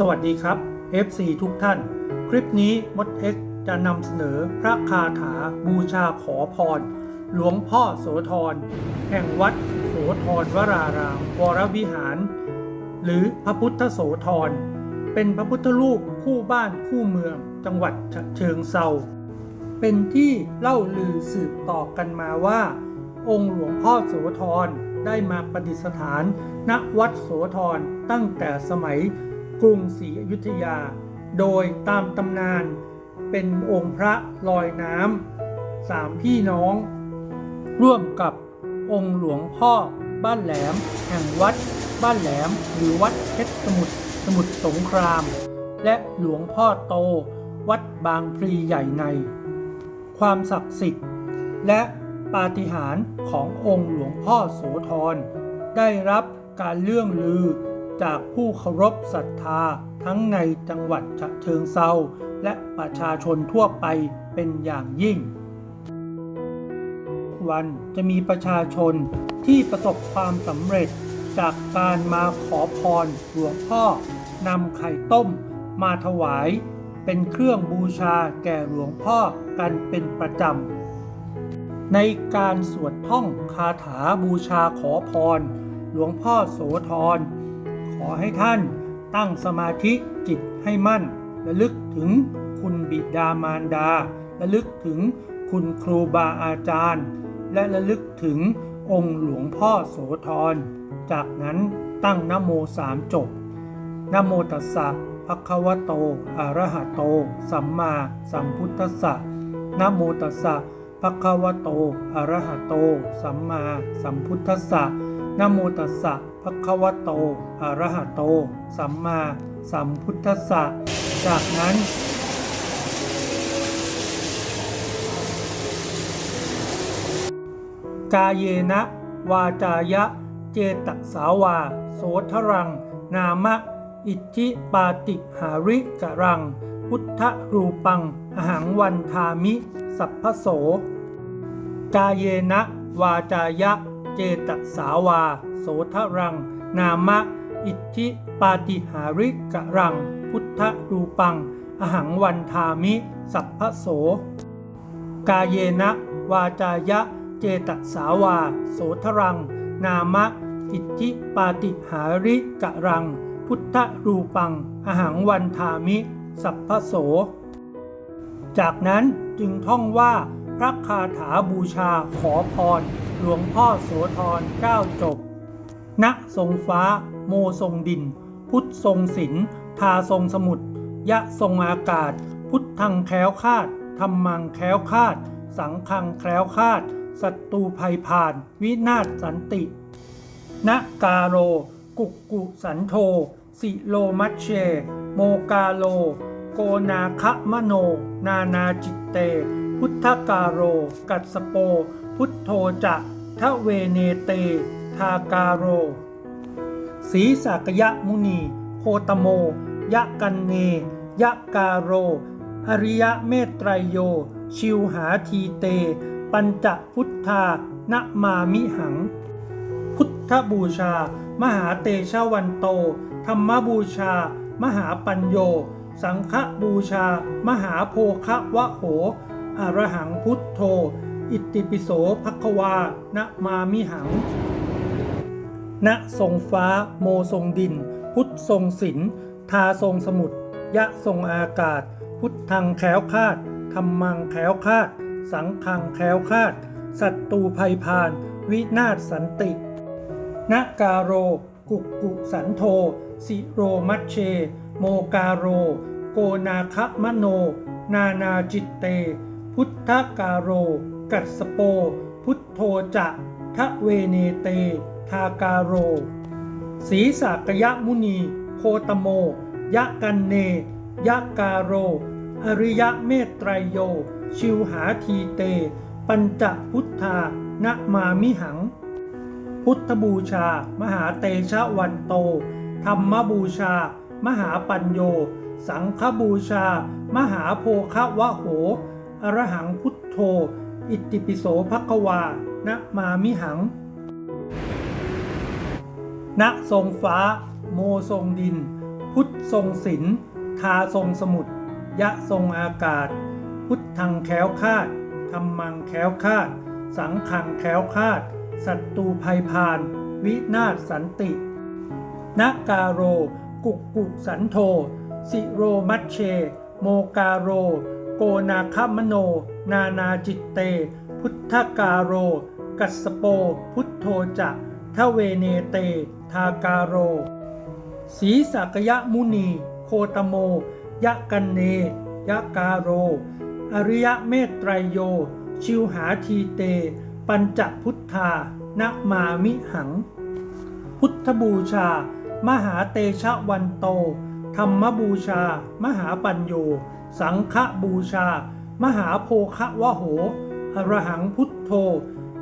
สวัสดีครับ FC ทุกท่าน คลิปนี้มด X จะนำเสนอพระคาถาบูชาขอพร หลวงพ่อโสธร แห่งวัดโสธรวรารามวรวิหาร หรือพระพุทธโสธร เป็นพระพุทธรูปคู่บ้านคู่เมือง จังหวัดฉะเชิงเซาเป็นที่เล่าลือสืบต่อกันมาว่า องค์หลวงพ่อโสธรได้มาประดิษฐานณวัดโสธรตั้งแต่สมัย กรุงศรีอยุธยา โดยตามตำนานเป็นองค์พระลอยน้ำสามพี่น้อง ร่วมกับองค์หลวงพ่อบ้านแหลม แห่งวัดบ้านแหลม หรือวัดเพชรสมุทรสมุทรสงคราม และหลวงพ่อโต วัดบางพลีใหญ่ใน ความศักดิ์สิทธิ์ และปาฏิหาริย์ขององค์หลวงพ่อโสธรได้รับการเลื่องลือ จากผู้เคารพศรัทธาทั้งในจังหวัดฉะเชิงเซาและประชาชนทั่วไปเป็นอย่างยิ่ง วันจะมีประชาชนที่ประสบความสำเร็จจากการมาขอพรหลวงพ่อนำไข่ต้มมาถวาย เป็นเครื่องบูชาแก่หลวงพ่อกันเป็นประจำ ในการสวดท่องคาถาบูชาขอพร หลวงพ่อโสธร ขอให้ท่านตั้งสมาธิจิตให้มั่น ระลึกถึงคุณบิดามารดา ระลึกถึงคุณครูบาอาจารย์ และระลึกถึงองค์หลวงพ่อโสธร จากนั้นตั้งนโมสามจบนโมตัสสะภะคะวะโตอะระหะโต สัมมาสัมพุทธัสสะนโมตัสสะภะคะวะโตอะระหะโต สัมมาสัมพุทธัสสะนโมตัสสะ ภะควโตอะระหะโต สัมมาสัมพุทธัสสะ จากนั้น กาเยนะ วาจายะ เจตสาวา โสทรัง นามะ อิทธิปาติหาริกะรัง พุทธรูปัง อหังวันทามิ สัพพโส กาเยนะ วาจายะ เจตสาวา โสทรัง นามะ อิทธิปาติหาริกะรัง พุทธรูปัง อหังวันทามิ สัพพโส กาเยนะ วาจายะ เจตสาวา โสทรัง นามะ อิทธิปาติหาริกะรัง พุทธรูปัง อหังวันทามิ สัพพโส จากนั้นจึงท่องว่าพระคาถาบูชาขอพร หลวงพ่อโสธรเก้าจบ ณทรงฟ้า โมทรงดิน พุทธทรงศิลทาทรงสมุทรยะทรงอากาศ พุทธังแคล้วคาดธรรมังแคล้วคาด สังฆังแคล้วคาดศัตรูภัยผ่าน วินาศสันตินกาโร กุกกุสันโท สิโลมัชเช โมกาโล โกนาคะมโน นานาจิตเต พุทธกาโร กัสโป พุทโธจะทะเวเนเต ทาการโรสีสากยะมุนี โคตโม ยะกันเน ยะกาโร อริยะเมตไตรโย ชิวหาทีเต ปัญจพุทธานะมามิหัง พุทธบูชา มหาเตชะวันโต ธรรมบูชา มหาปัญโย สังฆบูชา มหาโพคะวะโห อรหังพุทโธ อิติปิโสภควานะมามิหัง ณทรงฟ้า โมทรงดิน พุทธทรงศิลทาทรงสมุทรยะทรงอากาศ พุทธังแคล้วคาดธรรมังแคล้วคาด สังฆังแคล้วคาดศัตรูภัยพาน วินาศสันตินกาโร กุกกุสันโท สิโรมัชเช โมกาโร โกนาคมโน นานาจิตเต พุทธกาโร กัสโป พุทโธจะทะเวเนเต ทากาโรสีสากยะมุนี โคตโม ยะกันเน ยะกาโร อริยะเมตไตรโย ชิวหาทีเต ปัญจพุทธานะมามิหัง พุทธบูชา มหาเตชะวันโต ธรรมบูชา มหาปัญโย สังฆบูชา มหาโพคะวะโห อรหังพุทโธ อิติปิโสภควานะมามิหัง ณทรงฟ้า โมทรงดิน พุทธทรงศิลทาทรงสมุทรยะทรงอากาศ พุทธังแคล้วคาดธรรมังแคล้วคาด สังขังแคล้วคาดศัตรูภัยพาน วินาศสันตินกาโร กุกกุสันโท สิโรมัชเช โมกาโร โกนาคมโน นานาจิตเต พุทธกาโร กัสสโป พุทโธจะทะเวเนเต ทากาโรสีสักยะมุนี โคตโม ยะกันเน ยะกาโร อริยะเมตไตรโย ชิวหาทีเต ปัญจพุทธานะมามิหัง พุทธบูชา มหาเตชะวันโต ธรรมบูชา มหาปัญโย สังฆบูชา มหาโพคะวะโห อรหังพุทโธ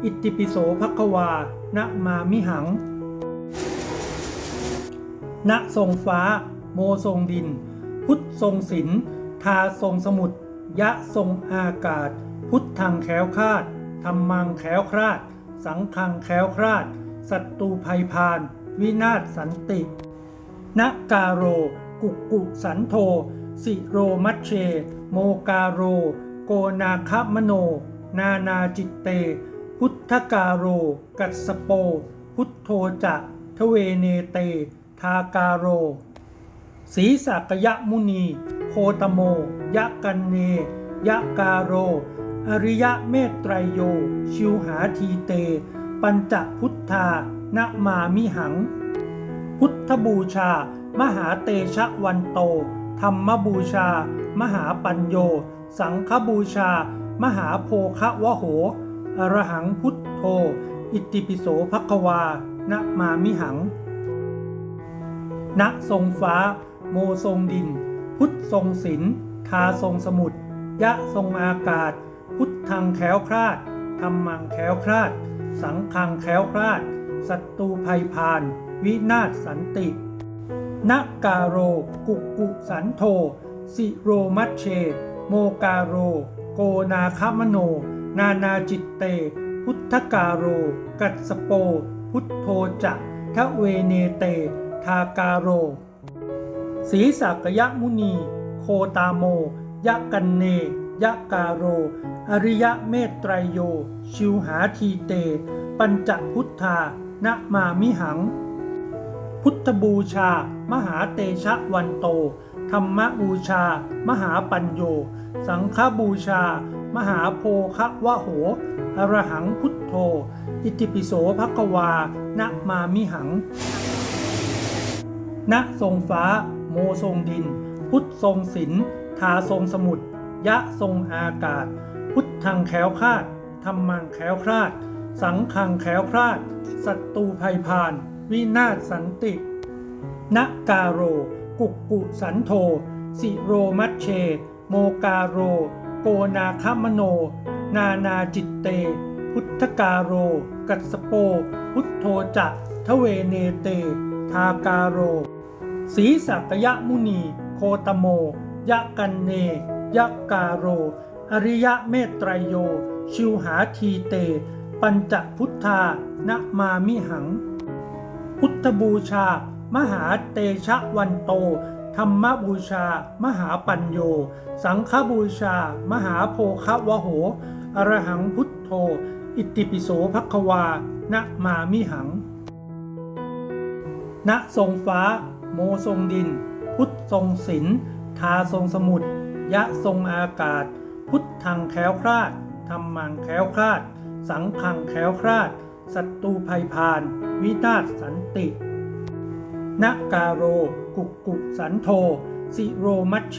อิติปิโสภควานะมามิหัง ณทรงฟ้า โมทรงดิน พุทธทรงศิลทาทรงสมุทรยะทรงอากาศ พุทธังแคล้วคาดธรรมังแคล้วคลาด สังฆังแคล้วคลาดศัตรูภัยพาน วินาศสันตินกาโร กุกกุสันโท สิโรมัชเช โมกาโร โกนาคมโน นานาจิตเต พุทธกาโร กัสโป พุทโธจะทเวเนเต ทากาโรสีสักยะมุนี โคตโม ยะกันเน ยะกาโร อริยะเมตไตรโย ชิวหาทีเต ปัญจพุทธานมามิหัง พุทธบูชา มหาเตชะวันโต ธรรมบูชา มหาปัญโย สังฆบูชา มหาโพคะวะโห อรหังพุทโธ อิติปิโสภควานมามิหัง ณทรงฟ้า โมทรงดิน พุทธทรงศิลทาทรงสมุทรยะทรงอากาศ พุทธังแคล้วคลาดธรรมังแคล้วคลาด สังฆังแคล้วคลาดศัตรูภัยพาน วินาศสันตินกาโร กุกกุสันโท สิโรมัชเช โมกาโร โกนาคมโน นานาจิตเต พุทธกาโร กัสสโป พุทโธจะทะเวเนเต ทาการโรสีสักยะมุนี โคตาโม ยะกันเน ยะกาโร อริยะเมตไตรโย ชิวหาทีเต ปัญจพุทธานะมามิหัง พุทธบูชา มหาเตชะวันโต ธรรมบูชา มหาปัญโย สังฆบูชา มหาโพคะวะโห อรหังพุทโธ อิติปิโสภควานะมามิหัง ณทรงฟ้า โมทรงดิน พุทธทรงศิลทาทรงสมุทรยะทรงอากาศ พุทธังแคล้วคาดธรรมังแคล้วคลาด สังฆังแคล้วคลาดศัตรูภัยพาน วินาศสันตินกาโร กุกกุสันโท สิโรมัชเช โมกาโร โกนาคมโน นานาจิตเต พุทธกาโร กัสสโป พุทโธจะทเวเนเต ทากาโร สีสักยะมุนี โคตโม ยะกันเน ยะกาโร อริยะเมตไตรโย ชิวหาทีเต ปัญจพุทธานะมามิหัง พุทธบูชา มหาเตชะวันโต ธรรมบูชา มหาปัญโย สังฆบูชา มหาโพคะวะโห อรหังพุทโธ อิติปิโสภควานะมามิหังณทรงฟ้า โมทรงดิน พุทธทรงศิลทาทรงสมุทรยะทรงอากาศ พุทธังแคล้วคลาดธรรมังแคล้วคลาด สังฆังแคล้วคลาดศัตรูภัยพาน วินาศสันตินกาโร กุกกุสันโท สิโรมัชเช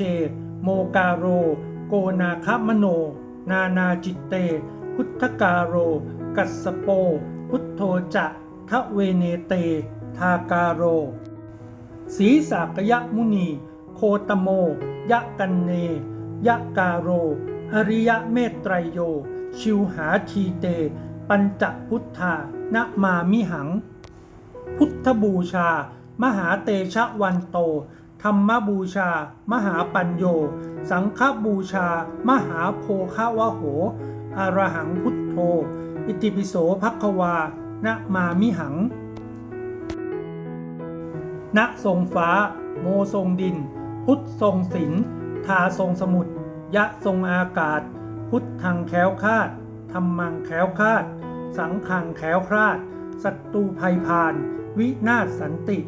โมกาโร โกนาคมโน นานาจิตเต พุทธกาโร กัสสโป พุทโธจะทะเวเนเต ทากาโร สีสากยะมุนี โคตโม ยะกันเน ยะกาโร อริยะเมตไตรโย ชิวหาทีเต ปัญจพุทธานะมามิหัง พุทธบูชา มหาเตชะวันโต ธรรมบูชา มหาปัญโย สังฆบูชา มหาโพคะวะโห อรหังพุทโธ อิติปิโสภควานะมามิหัง ณทรงฟ้า โมทรงดิน พุทธทรงศิลทาทรงสมุทรยะทรงอากาศ พุทธังแคล้วคาดธรรมังแคล้วคาด สังขังแคล้วคลาดศัตรูภัยพาน วินาศสันติ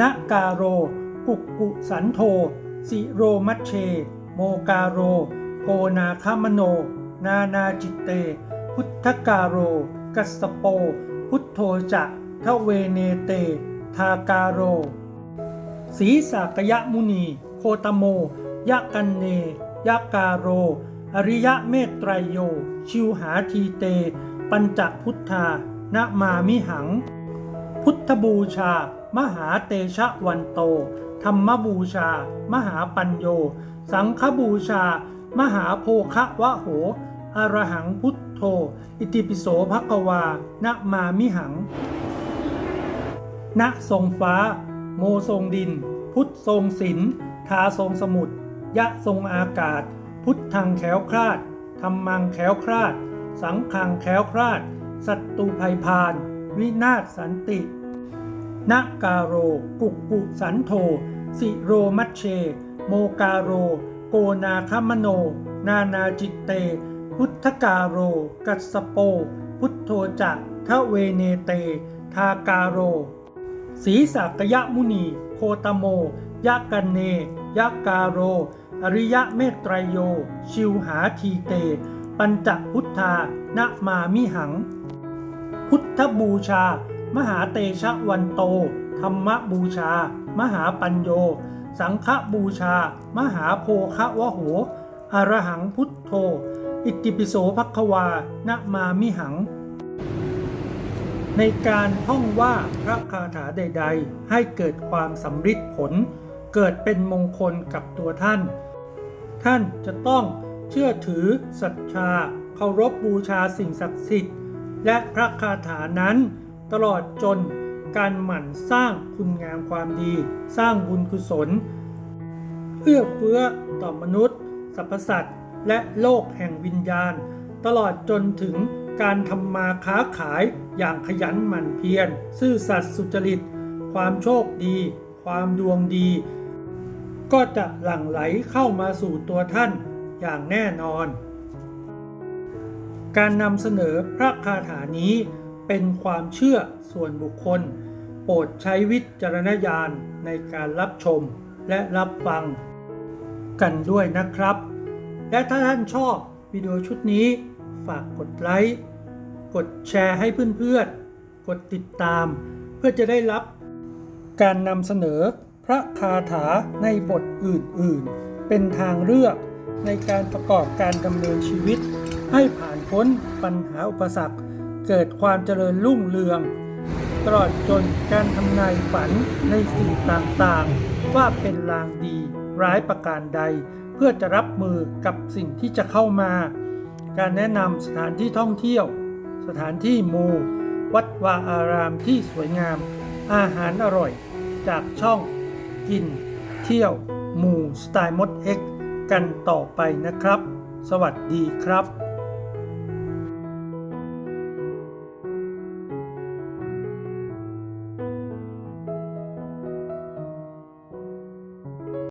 นกาโร กุกกุสันโท สิโรมัชเช โมกาโร โกนาคามโน นานาจิตเต พุทธกาโร กัสสโป พุทโธจะทะเวเนเต ทากาโรสีสากยะมุนี โคตโม ยะกันเน ยะกาโร อริยะเมตไตรโย ชิวหาทีเต ปัญจพุทธานะมามิหัง พุทธบูชา มหาเตชะวันโต ธรรมบูชา มหาปัญโย สังฆบูชา มหาโพคะวะโห อรหังพุทโธ อิติปิโสภควานะมามิหัง ณทรงฟ้า โมทรงดิน พุทธทรงศิลป์ทาทรงสมุทรยะทรงอากาศ พุทธังแขวคลาดธรรมังแขวคลาด สังขังแขวคลาดศัตรูภัยพาน วินาศสันตินกาโร กุกกุสันโธสิโรมัชเช โมกาโร โกนาคามโน นานาจิตเต พุทธกาโร กัสสโป พุทโธจะทะเวเนเต ทากาโร สีสากยะมุนี โคตโมยะกันเนยะกาโร อริยะเมตไตรโย ชิวหาทีเต ปัญจพุทธานะมามิหัง พุทธบูชา มหาเตชะวันโต ธรรมบูชา มหาปัญโย สังฆบูชา มหาโพคะวะโหอรหังพุทโธ อิติปิโสภัควานะมามิหัง ในการท่องว่าพระคาถาใด ๆ ให้เกิดความสำฤทธิ์ผล เกิดเป็นมงคลกับตัวท่าน ท่านจะต้องเชื่อถือศรัทธาเคารพบูชาสิ่งศักดิ์สิทธิ์ และพระคาถานั้น ตลอดจนการหมั่นสร้างคุณงามความดี สร้างบุญกุศลเอื้อเฟื้อต่อมนุษย์สรรพสัตว์และโลกแห่งวิญญาณ ตลอดจนถึง การทำมาค้าขายอย่างขยันหมั่นเพียร ซื่อสัตย์สุจริต ความโชคดี ความดวงดี ก็จะหลั่งไหลเข้ามาสู่ตัวท่านอย่างแน่นอน การนำเสนอพระคาถานี้เป็นความเชื่อส่วนบุคคล โปรดใช้วิจารณญาณในการรับชมและรับฟังกันด้วยนะครับ และถ้าท่านชอบวิดีโอชุดนี้ฝากกดไลค์ กดแชร์ให้เพื่อนๆ กดติดตาม เพื่อจะได้รับการนำเสนอพระคาถาในบทอื่นๆ เป็นทางเลือกในการประกอบการดำเนินชีวิต ให้ผ่านพ้นปัญหาอุปสรรค เกิดความเจริญรุ่งเรือง ตลอดจนการทำนายฝันในสิ่งต่างๆ ว่าเป็นลางดีร้ายประการใด เพื่อจะรับมือกับสิ่งที่จะเข้ามา การแนะนำสถานที่ท่องเที่ยว สถานที่มูวัดวาอารามที่สวยงาม อาหารอร่อย จากช่องกิน เที่ยวมูสไตล์มดเอ็กกันต่อไปนะครับ สวัสดีครับ